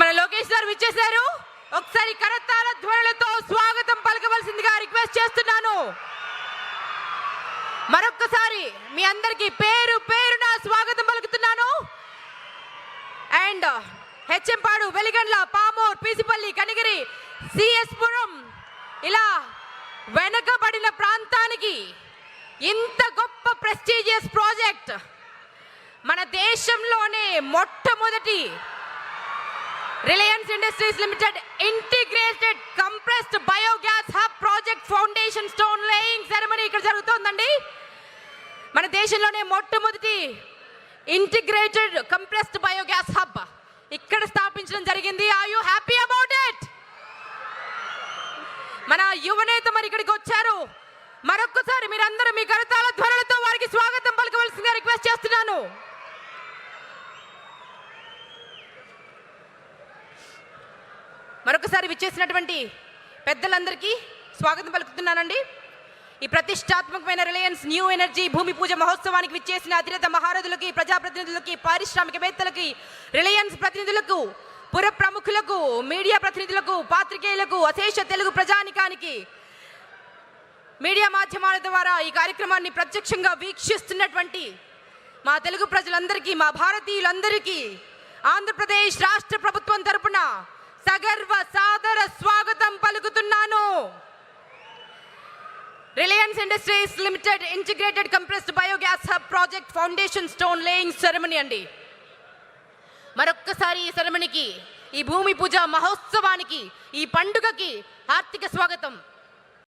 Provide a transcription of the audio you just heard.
మన లోకేష్ గారు విచ్చేశారు. ఒకసారి కరతాల ధ్వనులతో స్వాగతం పలకవలసిందిగా రిక్వెస్ట్ చేస్తున్నాను. మరొక్కసారి మీ అందరికీ పేరు పేరున స్వాగతం పలుకుతున్నాను. అండ్ హెచ్ఎంపాడు వెలిగండ్ల పామూర్ పీసిపల్లి కనిగిరి సిఎస్ పురం ఇలా వెనకబడిన ప్రాంతానికి ఇంత గొప్ప ప్రెస్టీజియస్ ప్రాజెక్ట్ మన దేశంలోనే మొట్టమొదటి Reliance industries limited integrated compressed biogas hub project foundation stone laying ceremony ఇక్కడ జరుగుతోందండి. మన దేశంలోనే మొట్టమొదటి ఇంటిగ్రేటెడ్ మన యువనేత మరి ఇక్కడికి వచ్చారు. మరొక్కసారి మీరందరూ మీ కరతాల ధ్వనులతో వారికి స్వాగతం పలకవలసిందిగా రిక్వెస్ట్ చేస్తున్నాను. మరొకసారి విచ్చేసినటువంటి పెద్దలందరికీ స్వాగతం పలుకుతున్నానండి. ఈ ప్రతిష్టాత్మకమైన రిలయన్స్ న్యూ ఎనర్జీ భూమి పూజ మహోత్సవానికి విచ్చేసిన అతిరథ మహారథులకి ప్రజాప్రతినిధులకి పారిశ్రామికవేత్తలకి రిలయన్స్ ప్రతినిధులకు పుర ప్రముఖులకు మీడియా ప్రతినిధులకు పాత్రికేయులకు అశేష తెలుగు ప్రజానికానికి మీడియా మాధ్యమాల ద్వారా ఈ కార్యక్రమాన్ని ప్రత్యక్షంగా వీక్షిస్తున్నటువంటి మా తెలుగు ప్రజలందరికీ మా భారతీయులందరికీ ఆంధ్రప్రదేశ్ రాష్ట్ర ప్రభుత్వం తరపున సగర్వ సాదర స్వాగతం పలుకుతున్నాను. Reliance industries limited integrated compressed biogas hub project foundation stone laying ceremony అండి. మరొక్కసారి ఈ సెరమనీకి ఈ భూమి పూజ మహోత్సవానికి ఈ పండుగకి ఆర్థిక స్వాగతం.